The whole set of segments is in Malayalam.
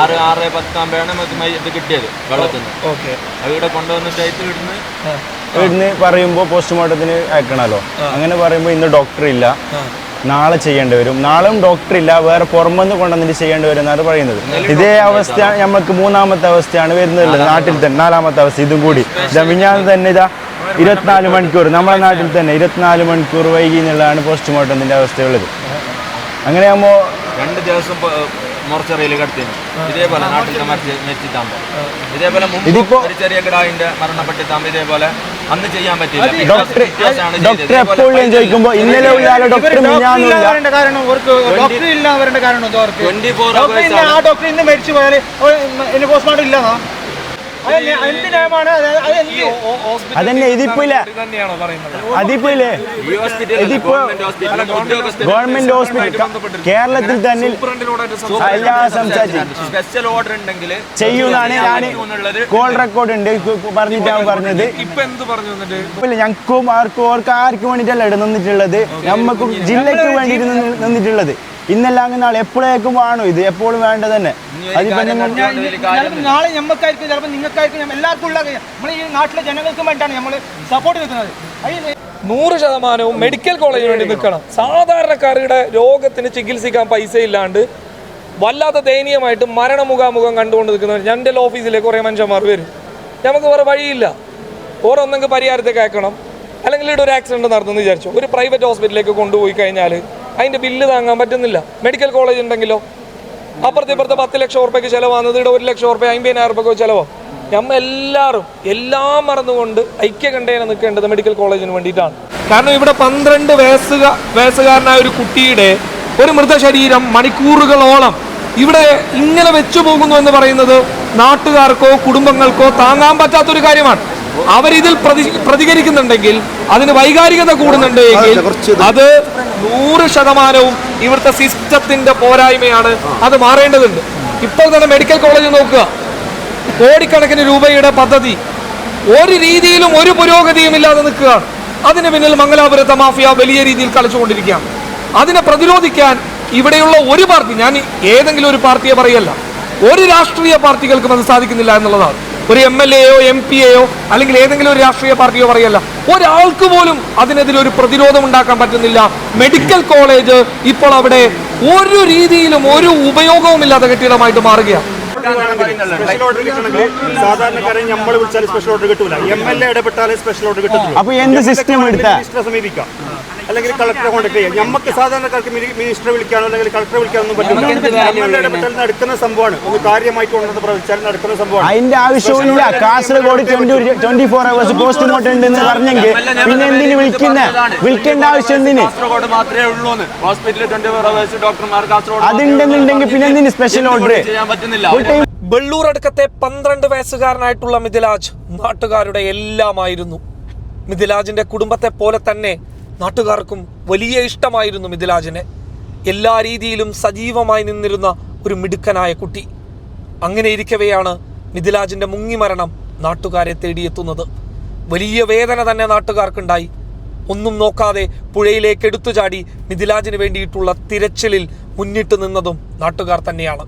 ആറ് ആറ് പത്താകുമ്പോഴാണ് നമുക്ക് ഇത് കിട്ടിയത് വെള്ളത്തിൽ നിന്ന്. ഓക്കെ. അത് ഇവിടെ കൊണ്ടുവന്നിട്ട് അതിൽ ഇവിടുന്ന് ഇവിടുന്ന് പറയുമ്പോൾ പോസ്റ്റ്മോർട്ടത്തിന് അയക്കണമല്ലോ അങ്ങനെ പറയുമ്പോൾ ഇന്ന് ഡോക്ടർ ഇല്ല. നാളെ ചെയ്യേണ്ടി വരും. നാളെയും ഡോക്ടർ ഇല്ല. വേറെ പുറമെന്ന് കൊണ്ടുവന്നിട്ട് ചെയ്യേണ്ടി വരും എന്നാണ് പറയുന്നത്. ഇതേ അവസ്ഥ നമുക്ക് മൂന്നാമത്തെ അവസ്ഥയാണ് വരുന്നത്. നാട്ടിൽ തന്നെ നാലാമത്തെ അവസ്ഥ. ഇതും കൂടി. മിഞ്ഞാന്ന് തന്നെ ഇതാ ഇരുപത്തിനാല് മണിക്കൂർ. നമ്മുടെ നാട്ടിൽ തന്നെ ഇരുപത്തിനാല് മണിക്കൂർ വൈകി എന്നുള്ളതാണ് പോസ്റ്റ്മോർട്ടത്തിന്റെ അവസ്ഥയുള്ളത്. അങ്ങനെയാകുമ്പോൾ രണ്ട് ദിവസം മോർച്ചറിയിൽ കിടത്തിന് ഇതേപോലെ നാട്ടിൽ മരിച്ച് മരിച്ചിട്ടാകുമ്പോൾ ഇതേപോലെ മുമ്പ് ഒരു ചെറിയ കിടാവിന്റെ മരണപ്പെട്ടിട്ടാകുമ്പോൾ ഇതേപോലെ അന്ന് ചെയ്യാൻ പറ്റില്ല ഡോക്ടർ ഡോക്ടർ എപ്പോഴും ഇന്നലെ ഉള്ള ഡോക്ടർ കാരണം അവർക്ക് ഡോക്ടർ ഇല്ല അവരുടെ കാരണം ട്വന്റി ഫോർ ഡോക്ടർ ഇന്ന് ആ ഡോക്ടർ ഇന്ന് മരിച്ചു പോയാൽ പോസ്റ്റ്മോർട്ടം ഇല്ലെന്നോ? അതന്നെ ഇതിപ്പോ ഇല്ല പറയുന്നത്? അതിപ്പോ ഇല്ലേ ഈ ഹോസ്പിറ്റലിൽ ഇതിപ്പോ ഗവൺമെന്റ് ഹോസ്പിറ്റൽ കേരളത്തിൽ തന്നെ സംസാരിച്ചു സ്പെഷ്യൽ ഓർഡർ ഉണ്ടെങ്കിൽ ചെയ്യുന്നതാണ് ഞാൻ കോൾ റെക്കോർഡ് ഉണ്ട് പറഞ്ഞിട്ടാണ് പറഞ്ഞത്. ഇപ്പൊ എന്ത് പറഞ്ഞു ഇല്ല ഞങ്ങൾക്കും ആർക്കും ഓർക്ക് ആർക്കും വേണ്ടിയിട്ടല്ല ഇവിടെ നിന്നിട്ടുള്ളത്. നമുക്കും ജില്ലയ്ക്ക് വേണ്ടിയിട്ട് നിന്ന് നിന്നിട്ടുള്ളത്. ഇന്നല്ല അങ്ങനെ നാളെ എപ്പോഴേക്കും വേണോ? ഇത് എപ്പോഴും വേണ്ട തന്നെ. അതിപ്പോ നിങ്ങൾ നാളെ ഞമ്മക്കായിരിക്കും ചിലപ്പോൾ നിങ്ങൾക്കായിരിക്കും എല്ലാവർക്കും ഉള്ള നമ്മൾ ഈ നാട്ടിലെ ജനങ്ങൾക്കും വേണ്ടിയാണ് നമ്മൾ സപ്പോർട്ട് നിൽക്കുന്നത് അതിന് നൂറ് ശതമാനവും മെഡിക്കൽ കോളേജിന് വേണ്ടി നിൽക്കണം. സാധാരണക്കാരുടെ രോഗത്തിന് ചികിത്സിക്കാൻ പൈസ ഇല്ലാണ്ട് വല്ലാത്ത ദയനീയമായിട്ട് മരണമുഖാമുഖം കണ്ടുകൊണ്ട് നിൽക്കുന്നവർ എന്റെ ഓഫീസിലെ കുറേ മനുഷ്യന്മാർ വരും. നമുക്ക് വേറെ വഴിയില്ല. ഓരോ ഒന്നെങ്കിൽ പരിഹാരത്തേക്ക് അയക്കണം അല്ലെങ്കിൽ ഇവിടെ ഒരു ആക്സിഡന്റ് നടന്നു വിചാരിച്ചു. ഒരു പ്രൈവറ്റ് ഹോസ്പിറ്റലിലേക്ക് കൊണ്ടുപോയി കഴിഞ്ഞാൽ അതിന്റെ ബില്ല് താങ്ങാൻ പറ്റുന്നില്ല. മെഡിക്കൽ കോളേജ് ഉണ്ടെങ്കിലോ? അപ്പുറത്തെ ഇപ്പുറത്തെ പത്ത് ലക്ഷം ഉറുപ്പ്യക്ക് ചിലവാകുന്നത് ഇവിടെ ഒരു ലക്ഷം ഉറുപ്പ്യ അമ്പതിനായിരം ഉറുപ്പ്യക്ക് ചിലവോ നമ്മ എല്ലാവരും എല്ലാം മറന്നുകൊണ്ട് ഐക്യകണ്ഠേന നിൽക്കേണ്ടത് മെഡിക്കൽ കോളേജിന് വേണ്ടിയിട്ടാണ്. കാരണം ഇവിടെ പന്ത്രണ്ട് വയസ്സുക വയസ്സുകാരനായ ഒരു കുട്ടിയുടെ ഒരു മൃതശരീരം മണിക്കൂറുകളോളം ഇവിടെ ഇങ്ങനെ വെച്ചു പോകുന്നു എന്ന് പറയുന്നത് നാട്ടുകാർക്കോ കുടുംബങ്ങൾക്കോ താങ്ങാൻ പറ്റാത്തൊരു കാര്യമാണ്. അവരിതിൽ പ്രതി പ്രതികരിക്കുന്നുണ്ടെങ്കിൽ അതിന് വൈകാരികത കൂടുന്നുണ്ട് എങ്കിൽ അത് നൂറ് ശതമാനവും ഇവിടുത്തെ സിസ്റ്റത്തിന്റെ പോരായ്മയാണ് അത് മാറേണ്ടതുണ്ട്. ഇപ്പോൾ തന്നെ മെഡിക്കൽ കോളേജ് നോക്കുക. കോടിക്കണക്കിന് രൂപയുടെ പദ്ധതി. ഒരു രീതിയിലും ഒരു പുരോഗതിയും ഇല്ലാതെ നിൽക്കുക. അതിന് പിന്നിൽ മംഗലാപുരത്തെ മാഫിയ വലിയ രീതിയിൽ കളിച്ചുകൊണ്ടിരിക്കുകയാണ്. അതിനെ പ്രതിരോധിക്കാൻ ഇവിടെയുള്ള ഒരു പാർട്ടി ഞാൻ ഏതെങ്കിലും ഒരു പാർട്ടിയെ പറയല്ല. ഒരു രാഷ്ട്രീയ പാർട്ടികൾക്കും അത് സാധിക്കുന്നില്ല എന്നുള്ളതാണ്. ഒരു എം എൽ എയോ എം പി എയോ അല്ലെങ്കിൽ ഏതെങ്കിലും ഒരു രാഷ്ട്രീയ പാർട്ടിയോ പറയല്ല. ഒരാൾക്ക് പോലും അതിനെതിരെ ഒരു പ്രതിരോധം ഉണ്ടാക്കാൻ പറ്റുന്നില്ല. മെഡിക്കൽ കോളേജ് ഇപ്പോൾ അവിടെ ഒരു രീതിയിലും ഒരു ഉപയോഗവും ഇല്ലാത്ത കെട്ടിടമായിട്ട് മാറുകയാണ്. സ്പെഷ്യൽ ഓർഡർ കിട്ടണമെങ്കിൽ സാധാരണക്കാരെ നമ്മൾ വിളിച്ചാൽ സ്പെഷ്യൽ ഓർഡർ കിട്ടൂല. എം എൽ എ ഇടപെട്ടാലേ സ്പെഷ്യൽ ഓർഡർ കിട്ടുന്നു അപ്പൊ എന്ത് സിസ്റ്റം എടുത്താ? മിനിസ്റ്ററെ സമീപിക്കാം. അല്ലെങ്കിൽ കളക്ടറെ കോൺടാക്ട് ചെയ്യാം നമുക്ക് സാധാരണക്കാർക്ക് മിനിസ്റ്ററെ വിളിക്കാനോ അല്ലെങ്കിൽ കളക്ടറെ വിളിക്കാനോ ഒന്നും പറ്റില്ല നടക്കുന്ന സംഭവമാണ്. ഒന്ന് കാര്യമായിട്ട് കൊണ്ടുവന്ന് പ്രവചിച്ചാൽ നടക്കുന്ന സംഭവമാണ്. അതിന്റെ ആവശ്യമില്ല Kasaragod twenty four hours postmortem ഉണ്ടെന്ന് പറഞ്ഞെങ്കിൽ പിന്നെ എന്തിനു വിളിക്കുന്ന? വിളിക്കേണ്ട ആവശ്യം എന്തിന്? കാസർഗോഡ് മാത്രമേ ഉള്ളൂ ഹോസ്പിറ്റലിൽ ട്വന്റി ഫോർ അവേഴ്സ് ഡോക്ടർമാർ കാസർഗോഡ് അതുണ്ടെന്നുണ്ടെങ്കിൽ പിന്നെ എന്തിന് സ്പെഷ്യൽ ഓർഡർ ചെയ്യാൻ പറ്റുന്നില്ല. വെള്ളൂരടുക്കത്തെ പന്ത്രണ്ട് വയസ്സുകാരനായിട്ടുള്ള മിഥിലാജ് നാട്ടുകാരുടെ എല്ലാമായിരുന്നു. മിഥിലാജിന്റെ കുടുംബത്തെ പോലെ തന്നെ നാട്ടുകാർക്കും വലിയ ഇഷ്ടമായിരുന്നു മിഥിലാജിനെ. എല്ലാ രീതിയിലും സജീവമായി നിന്നിരുന്ന ഒരു മിടുക്കനായ കുട്ടി. അങ്ങനെ ഇരിക്കവെയാണ് മിഥിലാജിന്റെ മുങ്ങിമരണം നാട്ടുകാരെ തേടിയെത്തുന്നത്. വലിയ വേദന തന്നെ നാട്ടുകാർക്കുണ്ടായി. ഒന്നും നോക്കാതെ പുഴയിലേക്ക് എടുത്തു ചാടി മിഥിലാജിന് വേണ്ടിയിട്ടുള്ള തിരച്ചിലിൽ മുന്നിട്ട് നിന്നതും നാട്ടുകാർ തന്നെയാണ്.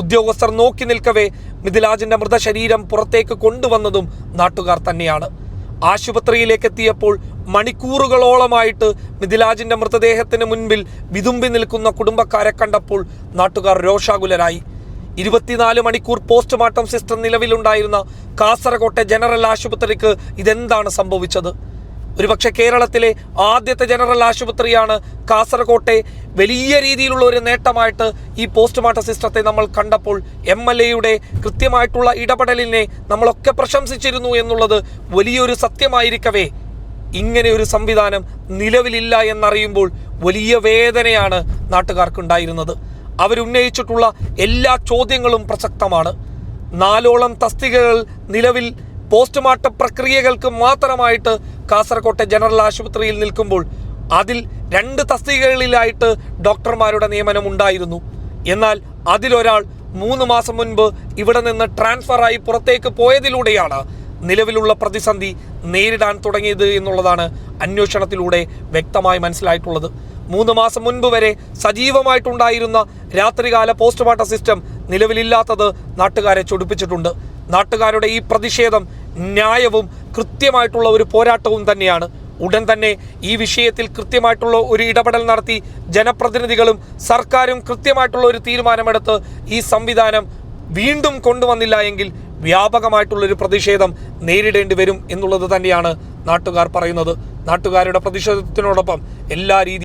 ഉദ്യോഗസ്ഥർ നോക്കി നിൽക്കവേ മിഥിലാജിന്റെ മൃതശരീരം പുറത്തേക്ക് കൊണ്ടുവന്നതും നാട്ടുകാർ തന്നെയാണ്. ആശുപത്രിയിലേക്ക് എത്തിയപ്പോൾ മണിക്കൂറുകളോളമായിട്ട് മിഥിലാജിന്റെ മൃതദേഹത്തിന് മുൻപിൽ വിതുമ്പി നിൽക്കുന്ന കുടുംബക്കാരെ കണ്ടപ്പോൾ നാട്ടുകാർ രോഷാകുലരായി. ഇരുപത്തിനാല് മണിക്കൂർ പോസ്റ്റ്മോർട്ടം സിസ്റ്റം നിലവിലുണ്ടായിരുന്ന കാസർകോട്ടെ ജനറൽ ആശുപത്രിക്ക് ഇതെന്താണ് സംഭവിച്ചത്? ഒരുപക്ഷെ കേരളത്തിലെ ആദ്യത്തെ ജനറൽ ആശുപത്രിയാണ് കാസർകോട്ടെ. വലിയ രീതിയിലുള്ള ഒരു നേട്ടമായിട്ട് ഈ പോസ്റ്റ്മോർട്ടം സിസ്റ്റത്തെ നമ്മൾ കണ്ടപ്പോൾ എം എൽ എയുടെ കൃത്യമായിട്ടുള്ള ഇടപെടലിനെ നമ്മളൊക്കെ പ്രശംസിച്ചിരുന്നു എന്നുള്ളത് വലിയൊരു സത്യമായിരിക്കവേ. ഇങ്ങനെ ഒരു സംവിധാനം നിലവിലില്ല എന്നറിയുമ്പോൾ വലിയ വേദനയാണ് നാട്ടുകാർക്കുണ്ടായിരുന്നത്. അവരുന്നയിച്ചിട്ടുള്ള എല്ലാ ചോദ്യങ്ങളും പ്രസക്തമാണ്. നാലോളം തസ്തികകൾ നിലവിൽ പോസ്റ്റ്മോർട്ടം പ്രക്രിയകൾക്ക് മാത്രമായിട്ട് കാസർകോട്ടെ ജനറൽ ആശുപത്രിയിൽ നിൽക്കുമ്പോൾ അതിൽ രണ്ട് തസ്തികകളിലായിട്ട് ഡോക്ടർമാരുടെ നിയമനം ഉണ്ടായിരുന്നു. എന്നാൽ അതിലൊരാൾ മൂന്ന് മാസം മുൻപ് ഇവിടെ നിന്ന് ട്രാൻസ്ഫറായി പുറത്തേക്ക് പോയതിലൂടെയാണ് നിലവിലുള്ള പ്രതിസന്ധി നേരിടാൻ തുടങ്ങിയത് എന്നുള്ളതാണ് അന്വേഷണത്തിലൂടെ വ്യക്തമായി മനസ്സിലായിട്ടുള്ളത്. മൂന്ന് മാസം മുൻപ് വരെ സജീവമായിട്ടുണ്ടായിരുന്ന രാത്രികാല പോസ്റ്റ്മോർട്ടം സിസ്റ്റം നിലവിലില്ലാത്തത് നാട്ടുകാരെ ചൊടിപ്പിച്ചിട്ടുണ്ട്. നാട്ടുകാരുടെ ഈ പ്രതിഷേധം ന്യായവും കൃത്യമായിട്ടുള്ള ഒരു പോരാട്ടവും തന്നെയാണ്. ഉടൻ തന്നെ ഈ വിഷയത്തിൽ കൃത്യമായിട്ടുള്ള ഒരു ഇടപെടൽ നടത്തി ജനപ്രതിനിധികളും സർക്കാരും കൃത്യമായിട്ടുള്ള ഒരു തീരുമാനമെടുത്ത് ഈ സംവിധാനം വീണ്ടും കൊണ്ടുവന്നില്ല എങ്കിൽ വ്യാപകമായിട്ടുള്ളൊരു പ്രതിഷേധം നേരിടേണ്ടി വരും എന്നുള്ളത് തന്നെയാണ് നാട്ടുകാർ പറയുന്നത്. നാട്ടുകാരുടെ പ്രതിഷേധത്തിനോടൊപ്പം എല്ലാ രീതി